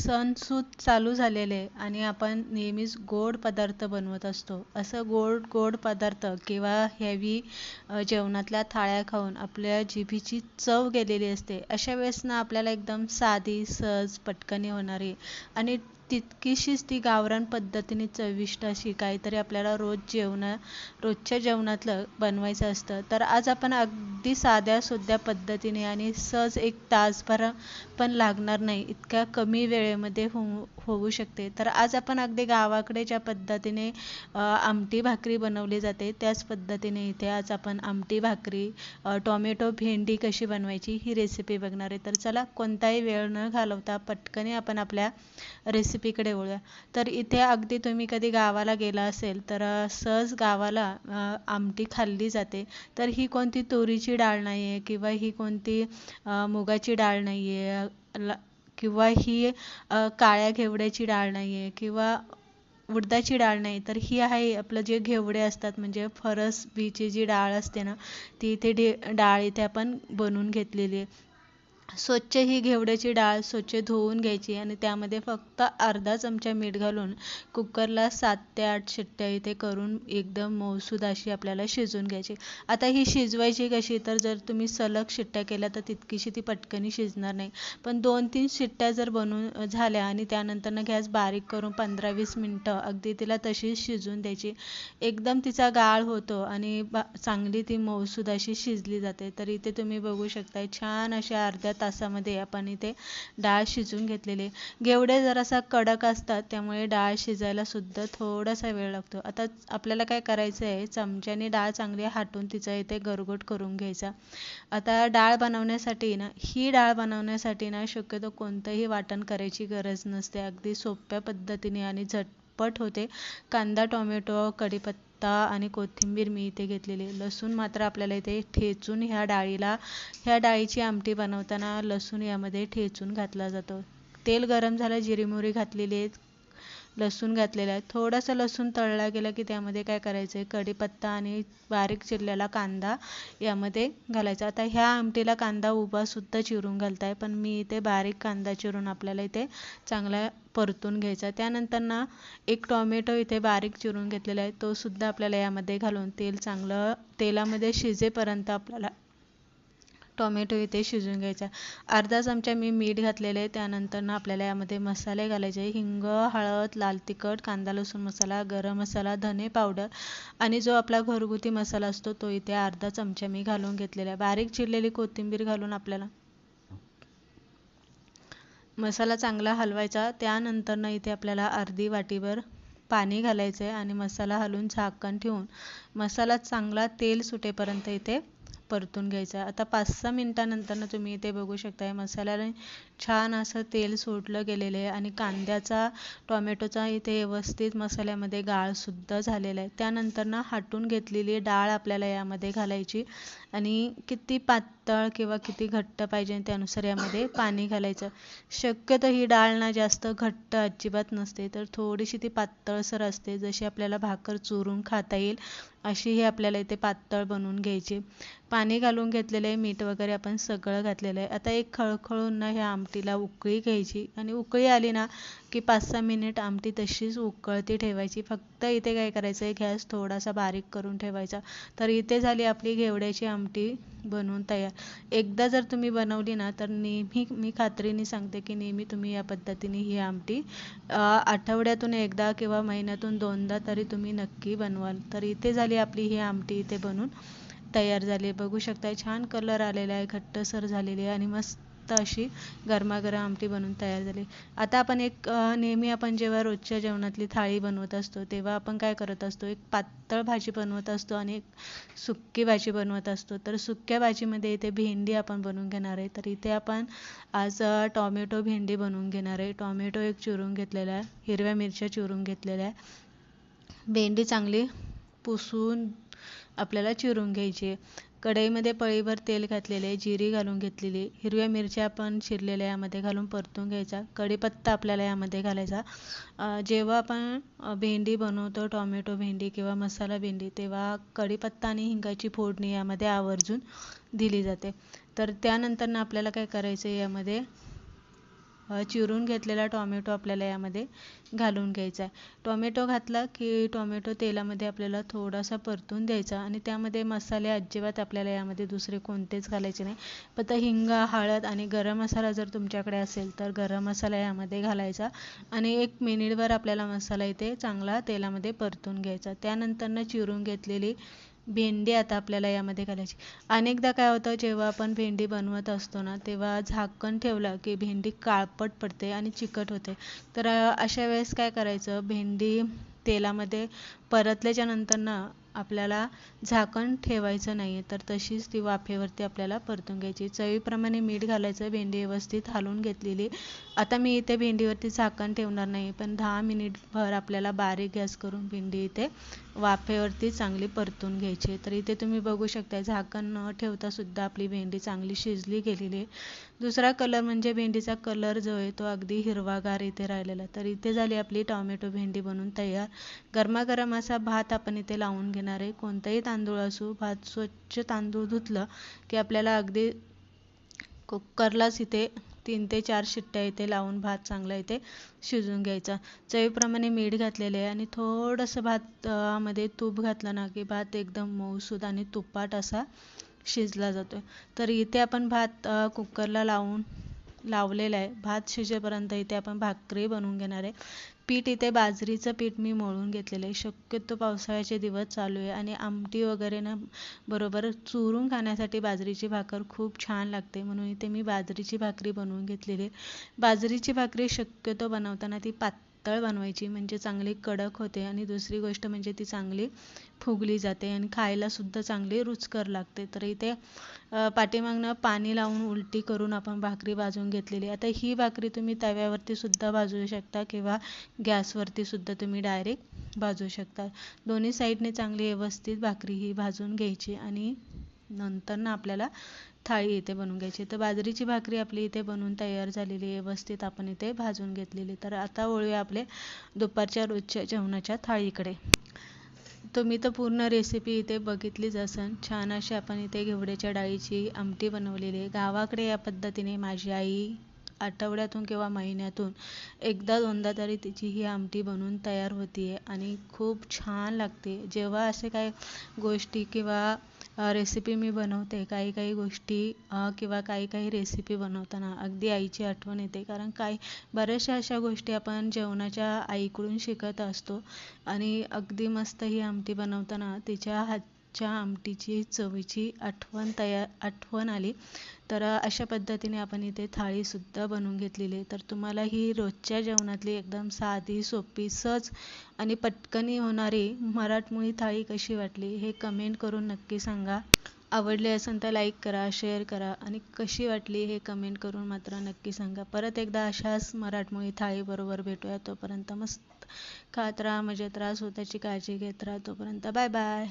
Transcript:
सणसूद चालू झालेले आणि आपण नेहमीच गोड पदार्थ बनवत असतो. असं गोड गोड पदार्थ किंवा हेवी जेवणातल्या थाळ्या खाऊन आपल्या जिभेची चव गेलेली असते. अशा वेळेस ना आपल्याला एकदम साधी सहज पटकनी होणारी आणि तितकीशीच ती गावरान पद्धतीने चविष्ट अशी काहीतरी आपल्याला रोज जेवणा रोजच्या जेवणातलं बनवायचं असतं. तर आज आपण अगदी साध्या सुध्या पद्धतीने आणि सहज एक तासभर पण लागणार नाही इतक्या कमी वेळेमध्ये होऊ होऊ शकते. तर आज आपण अगदी गावाकडे ज्या पद्धतीने आमटी भाकरी बनवली जाते त्याच पद्धतीने इथे आज आपण आमटी भाकरी टोमॅटो भेंडी कशी बनवायची ही रेसिपी बघणार आहे. तर चला कोणताही वेळ न घालवता पटकने आपण आपल्या रेसिपी रेसिपीकडे वळूया. तर इथे अगदी तुम्ही कधी गावाला गेला असेल तर सहज गावाला आमटी खाल्ली जाते. तर ही कोणती तुरीची डाळ नाही आहे किंवा ही कोणती मुगाची डाळ नाही आहे किंवा ही काळ्या घेवड्याची डाळ नाही आहे किंवा उडदाची डाळ नाही तर ही आहे आपलं जे घेवडे असतात म्हणजे फरस बीची जी डाळ असते ना ती इथे डाळ इथे आपण बनवून घेतलेली आहे. स्वच्छ ही घेवड्याची डाळ स्वच्छ धुवून घ्यायची आणि त्यामध्ये फक्त अर्धा चमचा मीठ घालून कुकरला सात ते आठ शिट्ट्या इथे करून एकदम मऊसूद अशी आपल्याला शिजवून घ्यायची. आता ही शिजवायची कशी? तर जर तुम्ही सलग शिट्ट्या केल्या तर तितकीशी ती पटकनी शिजणार नाही. पण दोन तीन शिट्ट्या जर बनवून झाल्या आणि त्यानंतर गॅस बारीक करून पंधरा वीस मिनटं अगदी तिला तशीच शिजवून द्यायची. एकदम तिचा गाळ होतो आणि चांगली ती मऊसूद अशी शिजली जाते. तर इथे तुम्ही बघू शकताय छान अशा अर्ध्या तासामध्ये आपण इथे डाळ शिजून घेतलेली गेवडे जरासा कडक असतात त्यामुळे डाळ शिजायला सुद्धा थोडासा वेळ लागतो. आता आपल्याला काय करायचं आहे चमच्याने डाळ चांगली हाटून तिचा इथे गरगोट करून घ्यायचा. आता डाळ बनवण्यासाठी ना ही डाळ बनवण्यासाठी ना शक्यतो कोणतंही वाटण करायची गरज नसते. अगदी सोप्या पद्धतीने आणि झटपट होते. कांदा टोमॅटो कढीपत्ता आणि कोथिंबीर मी इथे घेतलेली लसूण मात्र आपल्याला इथे ठेचून ह्या डाळीला ह्या डाळीची आमटी बनवताना लसूण यामध्ये ठेचून घातला जातो. तेल गरम झालं जिरी मोहरी घातलेली आहे लसूण घातलेला आहे. थोडासा लसूण तळला गेला की त्यामध्ये काय करायचं आहे कढीपत्ता आणि बारीक चिरलेला कांदा यामध्ये घालायचा. आता ह्या आमटीला कांदा उभा सुद्धा चिरून घालताय पण मी इथे बारीक कांदा चिरून आपल्याला इथे चांगला परतून घ्यायचा. त्यानंतर ना एक टोमॅटो इथे बारीक चिरून घेतलेला आहे. तो सुद्धा आपल्याला यामध्ये घालून तेल चांगलं तेलामध्ये शिजेपर्यंत आपल्याला टोमॅटो इथे शिजून घ्यायचा. अर्धा चमचा मी मीठ घातलेलं आहे. त्यानंतर ना आपल्याला यामध्ये मसाले घालायचे हिंग हळद लाल तिखट कांदा लसूण मसाला गरम मसाला धने पावडर आणि जो आपला घरगुती मसाला असतो तो इथे अर्धा चमचा मी घालून घेतलेला आहे. बारीक चिरलेली कोथिंबीर घालून आपल्याला मसाला चांगला हलवायचा त्यानंतरनं इथे आपल्याला अर्धी वाटीभर पाणी घालायचं आहे आणि मसाला हलवून झाकण ठेवून मसाला चांगला तेल सुटेपर्यंत इथे परतून घ्यायचा आता पाच सहा मिनटानंतर तुम्ही इथे बघू शकताय. मसाल्याने छान असं तेल सोडलं गेलेलं आहे आणि कांद्याचा टोमॅटोचा इथे व्यवस्थित मसाल्यामध्ये गाळसुद्धा झालेला आहे. त्यानंतर ना हाटून घेतलेली डाळ आपल्याला यामध्ये घालायची आणि किती पातळ किंवा किती घट्ट पाहिजे त्यानुसार यामध्ये पाणी घालायचं. शक्यतो ही डाळ ना जास्त घट्ट अजिबात नसते तर थोडीशी ती पातळसर असते जशी आपल्याला भाकर चुरून खाता येईल. अशी ही आपल्याला इथे पातळ बनवून घ्यायची. पाणी घालून घेतलेलं आहे मीठ वगैरे आपण सगळं घातलेलं आहे. आता एक खळखळून ना ह्या आमटीला उकळी घ्यायची. आणि उकळी आली ना की पाच सहा मिनिट आमटी तशीच उकळती ठेवायची. फक्त इथे काय करायचं आहे गॅस थोडासा बारीक करून ठेवायचा. तर इथे झाली आपली घेवड्याची आमटी. बनवून तयार. एकदा जर तुम्ही बनवली ना तर नेहमी मी खात्रीने सांगते की नेहमी तुम्ही या पद्धतीने ही आमटी आठवड्यातून एकदा किंवा महिन्यातून दोनदा तरी तुम्ही नक्की बनवाल. तर इथे झाली आपली ही आमटी इथे बनवून तयार झाली बघू शकताय छान कलर आलेला आहे घट्टसर झालेली आहे आणि मस्त अशी गरमागरम आमटी बनवून तयार झाली. आता आपण एक नेहमी आपण जेव्हा रोजच्या जेवणातली थाळी बनवत असतो तेव्हा आपण काय करत असतो? एक पातळ भाजी बनवत असतो आणि एक सुक्की भाजी बनवत असतो. तर सुक्या भाजीमध्ये इथे भेंडी आपण बनवून घेणार आहे. तर इथे आपण आज टॉमॅटो भेंडी बनवून घेणार आहे. टॉमॅटो एक चिरून घेतलेला आहे. हिरव्या मिरच्या चिरून घेतलेल्या आहे. भेंडी चांगली पुसून आपल्याला चिरून घ्यायची कढईमध्ये पळीभर तेल घातलेले जिरी घालून घेतलेली हिरव्या मिरच्या आपण चिरलेल्या यामध्ये घालून परतून घ्यायचा. कढीपत्ता आपल्याला यामध्ये घालायचा. जेव्हा आपण भेंडी बनवतो टॉमॅटो भेंडी किंवा मसाला भेंडी तेव्हा कढीपत्ता आणि हिंगाची फोडणी यामध्ये आवर्जून दिली जाते. तर त्यानंतर आपल्याला काय करायचं आहे यामध्ये चिरून घेतलेला टॉमॅटो आपल्याला यामध्ये घालून घ्यायचा आहे. टॉमॅटो घातला की टॉमॅटो तेलामध्ये आपल्याला थोडासा परतून द्यायचा आणि त्यामध्ये मसाले अजिबात आपल्याला यामध्ये दुसरे कोणतेच घालायचे नाही. फक्त हिंग हळद आणि गरम मसाला जर तुमच्याकडे असेल तर गरम मसाला यामध्ये घालायचा आणि एक मिनिटभर आपल्याला मसाला इथे चांगला तेलामध्ये परतून घ्यायचा. त्यानंतरनं चिरून घेतलेली भेंडी आता आपल्याला यामध्ये घालायची. अनेकदा काय होतं जेव्हा आपण भेंडी बनवत असतो ना तेव्हा झाकण ठेवलं की भेंडी काळपट पडते आणि चिकट होते. तर अशा वेळेस काय करायचं भेंडी तेलामध्ये परतल्याच्या नंतर ना आपल्याला झाकण ठेवायचं नाही आहे तर तशीच ती वाफेवरती आपल्याला परतून घ्यायची. चवीप्रमाणे मीठ घालायचं भेंडी व्यवस्थित हालून घेतलेली. आता मी इथे भेंडीवरती झाकण ठेवणार नाही पण दहा मिनिटभर आपल्याला बारीक गॅस करून भेंडी इथे वाफेवरती चांगली परतून घ्यायची तर इथे तुम्ही बघू शकता झाकण न ठेवता सुद्धा आपली भेंडी चांगली शिजली गेलेली आहे. दुसरा कलर म्हणजे भेंडीचा कलर जो आहे तो अगदी हिरवागार इथे राहिलेला तर इथे झाली आपली टॉमॅटो भेंडी बनून तयार. गरमागरम असा भात आपण इथे लावून घेणार आहे. कोणताही तांदूळ असू भात स्वच्छ तांदूळ धुतलं की आपल्याला अगदी कुकरलाच इथे तीन ते चार शिट्ट्या इथे लावून भात चांगला इथे शिजून घ्यायचा. चवीप्रमाणे मीठ घातलेले आहे आणि थोडंसं भात मध्ये तूप घातलं ना की भात एकदम मऊसूद आणि तुपाट असा शिजला जातो तर इथे आपण भात कुकरला लावून लावलेला आहे. भात शिजेपर्यंत इथे आपण भाकरी बनवून घेणार आहे. पीठ इथे बाजरीचं पीठ मी मळून घेतलेलं आहे. शक्यतो पावसाळ्याचे दिवस चालू आहे आणि आमटी वगैरे ना बरोबर चुरून खाण्यासाठी बाजरीची भाकर खूप छान लागते. म्हणून इथे मी बाजरीची भाकरी बनवून घेतलेली आहे. बाजरीची भाकरी शक्यतो बनवताना ती पात पातळ बनवायची म्हणजे चांगली कडक होते आणि दुसरी गोष्ट म्हणजे ती चांगली फुगली जाते आणि खायला सुद्धा चांगली रुचकर लागते. तर इथे पाठीमागनं पाणी लावून उलटी करून आपण भाकरी भाजून घेतलेली. आता ही भाकरी तुम्ही तव्यावरती सुद्धा भाजू शकता किंवा गॅसवरती सुद्धा तुम्ही डायरेक्ट भाजू शकता. दोन्ही साईडने चांगली व्यवस्थित भाकरी ही भाजून घ्यायची आणि नंतर ना आपल्याला थाळी इथे बनवून घ्यायची. तर बाजरीची भाकरी आपली इथे बनवून तयार झालेली आहे. व्यवस्थित आपण इथे भाजून घेतलेली. तर आता वळूया आपले दुपारच्या रोजच्या जेवणाच्या थाळीकडे. तुम्ही तर पूर्ण रेसिपी इथे बघितलीच असन. छान अशी आपण इथे घेवड्याच्या डाळीची आमटी बनवलेली आहे. गावाकडे या पद्धतीने माझी आई आठवड्यातून किंवा महिन्यातून एकदा दोनदा तरी तिची ही आमटी बनवून तयार होती आहे आणि खूप छान लागते. जेव्हा असे काय गोष्टी किंवा रेसिपी मी बनवते. काही काही गोष्टी किंवा काही काही रेसिपी बनवताना अगदी आईची आठवण येते. कारण काही बऱ्याचशा अशा गोष्टी आपण जेवणाच्या आईकडून शिकत असतो. आणि अगदी मस्त ही आमटी बनवताना तिच्या हात च्या आमटीची चवीची आठवण तयार आठवण आली. तर अशा पद्धतीने आपण इथे थाळीसुद्धा बनवून घेतलेली आहे. तर तुम्हाला ही रोजच्या जेवणातली एकदम साधी सोपी सहज आणि पटकनी होणारी मराठमोळी थाळी कशी वाटली हे कमेंट करून नक्की सांगा. आवडली असेल तर लाईक करा शेअर करा आणि कशी वाटली हे कमेंट करून मात्र नक्की सांगा. परत एकदा अशाच मराठमोळी थाळीबरोबर भेटूया. तोपर्यंत मस्त खात राहा मजेत राहा स्वतःची काळजी घेत राहा. तोपर्यंत बाय बाय